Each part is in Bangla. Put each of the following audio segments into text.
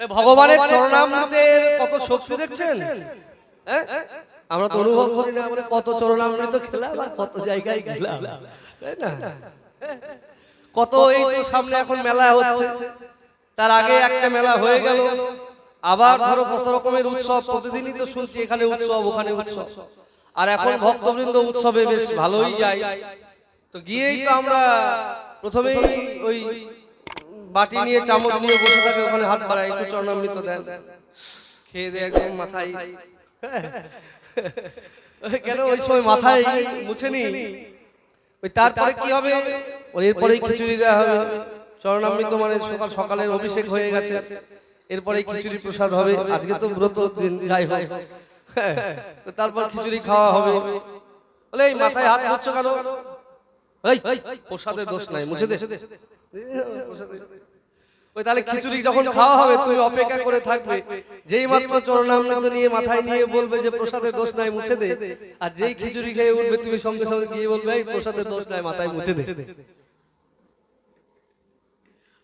ভগবানের চরণামৃতের কত শক্তি দেখছেন? আমরা তো অনুভব করি না আমরা কত চরণামৃত খেলাম আর কত জায়গায় গেলাম। তাই না? কত এই তো সামনে এখন মেলা হচ্ছে। তার আগে একটা মেলা হয়ে গেল। আবার ধরো কত রকমের উৎসব প্রতিদিনই তো শুনছি এখানে উৎসব ওখানে উৎসব। আর এখন ভক্তবৃন্দ উৎসবে বেশ ভালোই যায়। তো গিয়েই তো আমরা প্রথমেই ওই বাটি নিয়ে চামচ নিয়ে বসে থাকে ওখানে হাত বাড়ায় একটু চরণামৃত দেন খেয়ে দিয়ে একদম মাথায়। কেন ওই সময় মাথায় মুছে নি? ওই তারপরে কি হবে? ওই এরপরেই খিচুড়ি দেওয়া হবে। চরণামৃত মানে সকাল সকালের অভিষেক হয়ে গেছে। এরপরে খিচুড়ি প্রসাদ হবে। আজকে তো ব্রত দিন যাই হোক। হ্যাঁ, তারপর খিচুড়ি খাওয়া হবে। বলে এই মাথায় হাত মুছছো কেন? এই প্রসাদে দোষ নাই মুছে দে। ওই তাহলে খিচুড়ি যখন খাওয়া হবে তুমি অপেক্ষা করে থাকবে। যেই মাত্র চরণামৃত নিয়ে মাথায় নিয়ে বলবে যে প্রসাদে দোষ নাই মুছে দে। আর যেই খিচুড়ি খেয়ে উঠবে তুমি সঙ্গে সঙ্গে গিয়ে বলবে এই প্রসাদে দোষ নাই মাথায় মুছে দে।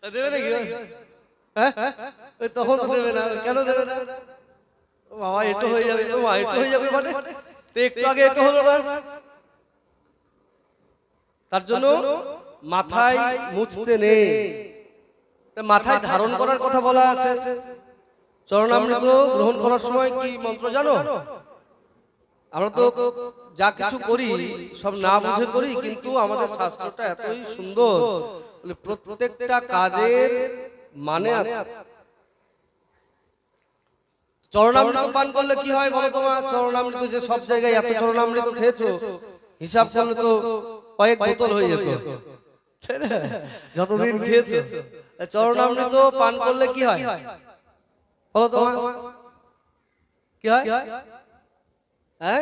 দেবে নাকি হ্যাঁ তখন তো দেবে না কেন দেবে না? বাবা একটু হয়ে যাবে মা একটু হয়ে যাবে মানে? একটু আগে একটু হলো না? তার জন্য মাথায় মুছতে নেই। মাথায় ধারণ করার কথা বলা আছে। চরণামৃত গ্রহণ করার সময় কি মন্ত্র জানো? আমরা তো যা কিছু করি সব না বুঝে করি কিন্তু আমাদের শাস্ত্রটা এতই সুন্দর বলে প্রত্যেকটা কাজের মানে আছে। চরণামৃত পান করলে কি হয় বলো তোমার? চরণামৃত যে সব জায়গায় এত চরণামৃত খেয়েছো হিসাব করলে তো কয়েক বোতল হয়ে যেত। যতদিন খেয়েছো। চরণামৃত পান করলে কি হয়? বলো তোমার কি হয়? হ্যাঁ?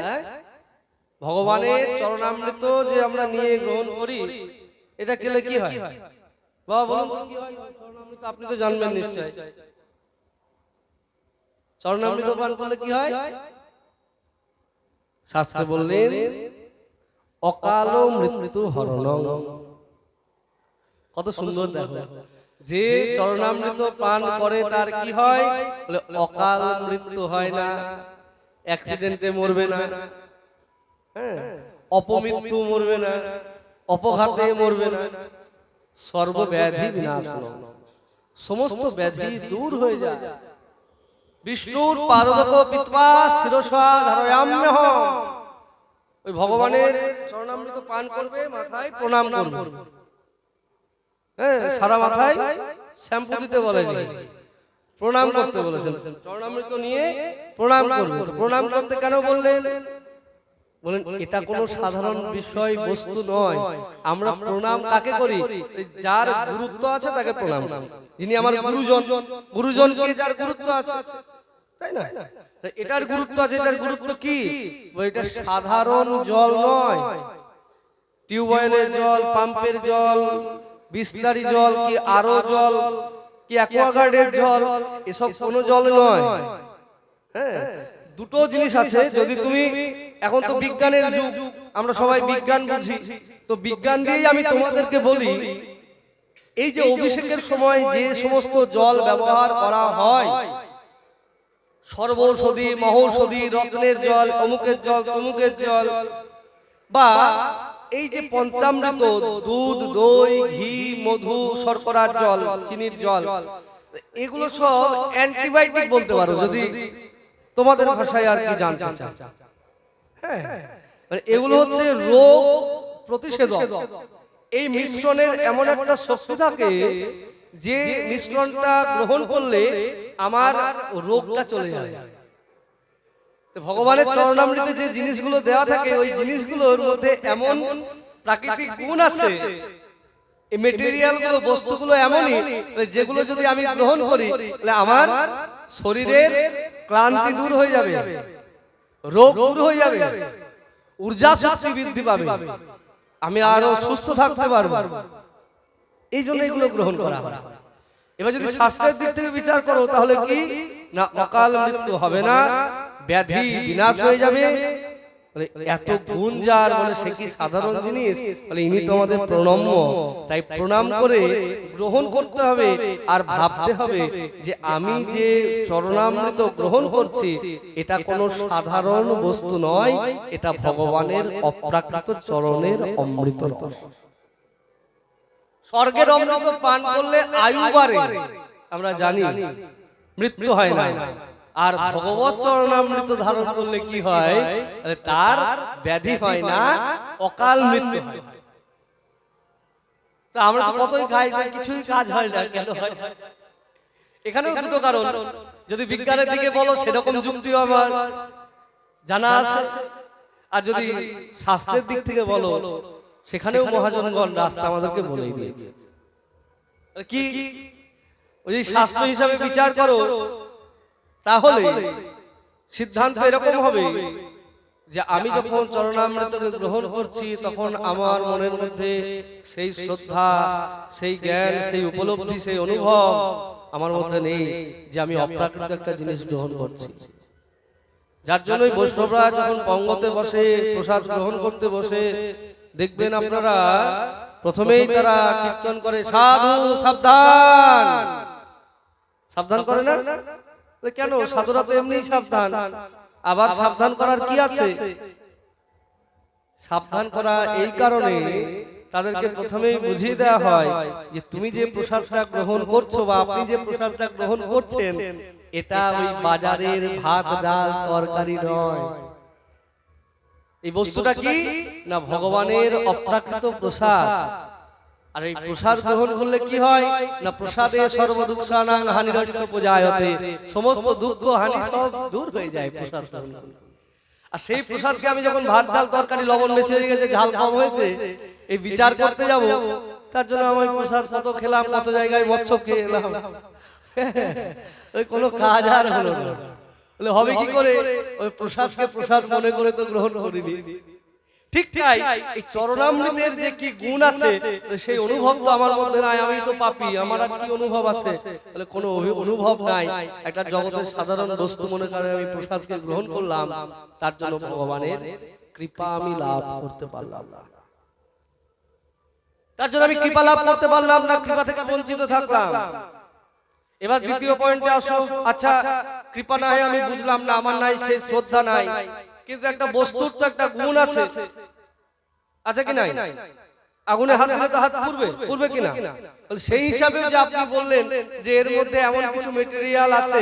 ভগবানের চরণামৃত যে আমরা নিয়ে গ্রহণ করি এটা খেলে কি হয়? বাবা বলুন কি হয় চরণামৃত আপনি তো জানবেন নিশ্চয় চরণামৃত পান করলে কি হয়? শাস্ত্রে বললেন অকাল মৃত্যু হরণ। কত সুন্দর দেখো। যে চরণামৃত পান করে তার কি হয়? অকাল মৃত্যু হয় না। অ্যাক্সিডেন্টে মরবে না। হ্যাঁ। অপমৃত্যু মরবে না। অপঘাতে মরবে না। সর্বব্যাধি বিনাশ সমস্ত ব্যাধি দূর হয়ে যায়। বিষ্ণুর পাদক পিত্বা শিরসা ধারয়াম্যহ। ওই ভগবানের চরণামৃত পান করবে মাথায় প্রণাম করবে। হ্যাঁ সারা মাথায় শ্যাম্পু দিতে বলেনি। প্রণাম করতে বলেছেন। চরণামৃত নিয়ে প্রণাম করবে। প্রণাম করতে কেন বললেন? বলেন এটা কোনো সাধারণ বিষয় বস্তু নয়। আমরা প্রণাম কাকে করি? যার গুরুত্ব আছে তাকে প্রণাম। যিনি আমার গুরুজন গুরুজনকে যার গুরুত্ব আছে তাই না? এটার গুরুত্ব আছে এটার গুরুত্ব কি? এটা সাধারণ জল নয়। টিউবওয়েলের জল পাম্পের জল বিসলারি জল কি আরও জল কি অ্যাকোয়াগার্ডের জল এসব কোনো জল নয়। হ্যাঁ দুটো জিনিস আছে যদি তুমি এখন তো বিজ্ঞানের যুগ আমরা সবাই বিজ্ঞান বুঝি। তো বিজ্ঞান দিয়েই আমি তোমাদেরকে বলি এই যে অভিষেকের সময় যে সমস্ত জল ব্যবহার করা হয় সর্বৌষধি মহৌষধি রত্নের জল অমুকের জল তমুকের জল। বা এই যে পঞ্চামৃত দুধ দই ঘি মধু শর্করার জল চিনির জল। এগুলো সব অ্যান্টিবায়োটিক বলতে পারো যদি তোমাদের ভাষায় আর কি জানতে চাও। হ্যাঁ। মানে এগুলো হচ্ছে রোগ প্রতিষেধক। এই মিশ্রণের এমন একটা শক্তি থাকে যে মিশ্রণটা গ্রহণ করলে আমার রোগটা চলে যায়। ভগবানের চরণামৃতে যে জিনিসগুলো দেওয়া থাকে ওই জিনিসগুলোর মধ্যে এমন প্রাকৃতিক গুণ আছে। এই মেটেরিয়ালগুলো বস্তুগুলো এমনই মানে যেগুলো যদি আমি গ্রহণ করি তাহলে আমার শরীরের ক্লান্তি দূর হয়ে যাবে। রোগ দূর হয়ে যাবে। ঊর্জা শক্তি বৃদ্ধি পাবে। আমি আরও সুস্থ থাকতে পারব। এই জন্য এগুলো গ্রহণ করা হয়। এবার যদি শাস্ত্রের দিক থেকে বিচার করো তাহলে কি? না অকাল মৃত্যু হবে না ব্যাধি বিনাশ হয়ে যাবে। এত গুণ যার বলে সে কি সাধারণ জিনিস? বলে ইনি তো আমাদের প্রণম্য। তাই প্রণাম করে গ্রহণ করতে হবে। আর ভাবতে হবে যে আমি যে চরণামৃত গ্রহণ করছি এটা কোনো সাধারণ বস্তু নয় এটা ভগবানের অপ্রাকৃত চরণের অমৃত রস। স্বর্গের অমৃত পান করলে আয়ু বাড়ে। আমরা জানি মৃত্যু হয় না। আর ভগবত চরণামৃত ধারণ করলে কি হয়? তার ব্যাধি হয় না অকাল মৃত্যু তা আমরা তো কতই খাই কিছুই কাজ হয় না কেন হয়? এখানেও দুটো কারণ। যদি বিজ্ঞানের দিকে বলো সেরকম যুক্তিও আমার জানা আছে। আর যদি স্বাস্থ্যের দিক থেকে বলো সেখানেও মহাজনগণ রাস্তা আমাদেরকে বলেই দিয়েছে। কি? ওই স্বাস্থ্য হিসাবে বিচার করো তাহলে সিদ্ধান্ত এরকম হবে যে আমি যখন চরণামৃতকে গ্রহণ করছি তখন আমার মনের মধ্যে সেই শ্রদ্ধা সেই জ্ঞান সেই উপলব্ধি সেই অনুভব আমার মধ্যে নেই যে আমি অপ্রাকৃত একটা জিনিস গ্রহণ করছি। যার জন্যই বৈষ্ণবরা যখন পঙ্গতে বসে প্রসাদ গ্রহণ করতে বসে দেখবেন আপনারা প্রথমেই তারা কীর্তন করে সাধু সাবধান! সাবধান করে না? কেন? সাধুরা তো এমনি সাবধান। আবার সাবধান করার কি আছে? সাবধান করা এই কারণে তাদেরকে প্রথমেই বুঝিয়ে দেওয়া হয় যে তুমি যে প্রসাদটা গ্রহণ করছ বা আপনি যে প্রসাদটা গ্রহণ করছেন এটা ওই বাজারের ভাত ডাল তরকারি নয়। এই বস্তুটা কি? না ভগবানের অপ্রাকৃত প্রসাদ। আর এই প্রসাদ গ্রহণ করলে কি হয়? না প্রসাদে সর্বদুঃখানাং হানিরস্য পূজায়তে। সমস্ত দুঃখ হানি সব দূর হয়ে যায় প্রসাদ। আর সেই প্রসাদকে আমি যখন ভাত ডাল তরকারি লবণ বেশি হয়ে গেছে ঝাল কম হয়েছে এই বিচার করতে যাব। তার জন্য আমি প্রসাদ কত খেলাম কত জায়গায় মৎস্য খেয়ে এলাম ওই কোনো কাজ আর হলো না। বলে হবে কি করে? ওই প্রসাদকে প্রসাদ মনে করে তো গ্রহণ করিনি। ঠিক তাই? এই চরণামৃতের যে কি গুণ আছে সেই অনুভব তো আমার মধ্যে নাই আমি তো পাপি আমার আর কি অনুভব আছে? বলে কোনো অনুভব নাই। একটা জগতের সাধারণ বস্তু মনে করে আমি প্রসাদকে গ্রহণ করলাম। তার জন্য ভগবানের কৃপা আমি লাভ করতে পারলাম না। তার জন্য আমি কৃপা লাভ করতে পারলাম না কৃপা থেকে বঞ্চিত থাকলাম। এবার দ্বিতীয় পয়েন্টে আসো। আচ্ছা কৃপা না হয় আমি বুঝলাম না, আমার নাই সেই শ্রদ্ধা নাই। কিন্তু একটা বস্তুর তো একটা গুণ আছে। আছে কি নাই? আগুনে হাত দিলে তো হাত পুড়বে পুড়বে কিনা সেই হিসাবে যে আপনি বললেন যে এর মধ্যে এমন কিছু মেটেরিয়াল আছে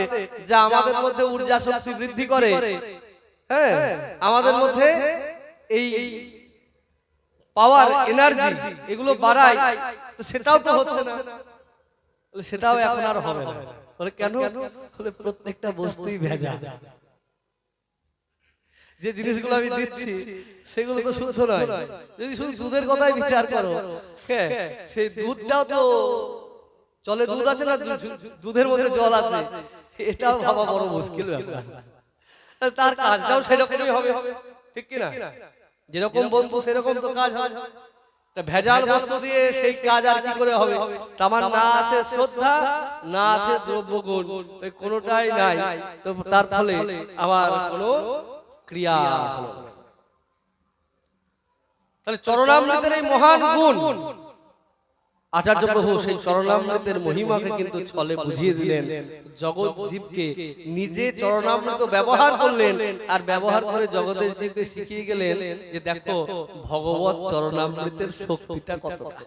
যা আমাদের মধ্যে ঊর্জা শক্তি বৃদ্ধি করে। হ্যাঁ আমাদের মধ্যে এই পাওয়ার এনার্জি এগুলো বাড়ায়, তো সেটাও তো হচ্ছে না। সেটাও এখন আর হবে না। বলে কেন? বলে প্রত্যেকটা বস্তুই ভেজা যে জিনিসগুলো আমি দিচ্ছি সেগুলো তো শুদ্ধ নয়। যদি শুধু দুধের কথাই বিচার করো হ্যাঁ সেই দুধটাও তো জলে দুধ আছে না? দুধের মধ্যে জল আছে। এটাও ভাবা বড় মুশকিল ব্যাপার। তার কাজটাও সেরকমই হবে। ঠিক কি না যেরকম বস্তু সেরকম তো কাজ হয়। তা ভেজাল বস্তু দিয়ে সেই কাজ আর কি করে হবে? আমার না আছে শ্রদ্ধা না আছে দ্রব্যগুণ। ওই কোনোটাই নাই। তো তার ফলে আমার কোনো ক্রিয়া তাহলে চরণামৃতের এই মহান গুণ আচার্য প্রভু সেই চরণামৃতের মহিমাকে কিন্তু ছলে বুঝিয়ে দিলেন। জগৎ জীবকে নিজে চরণামৃত ব্যবহার করলেন আর ব্যবহার করে জগতের জীবকে শিখিয়ে গেলেন যে দেখো ভগবত চরণামৃতের শক্তিটা কতটা।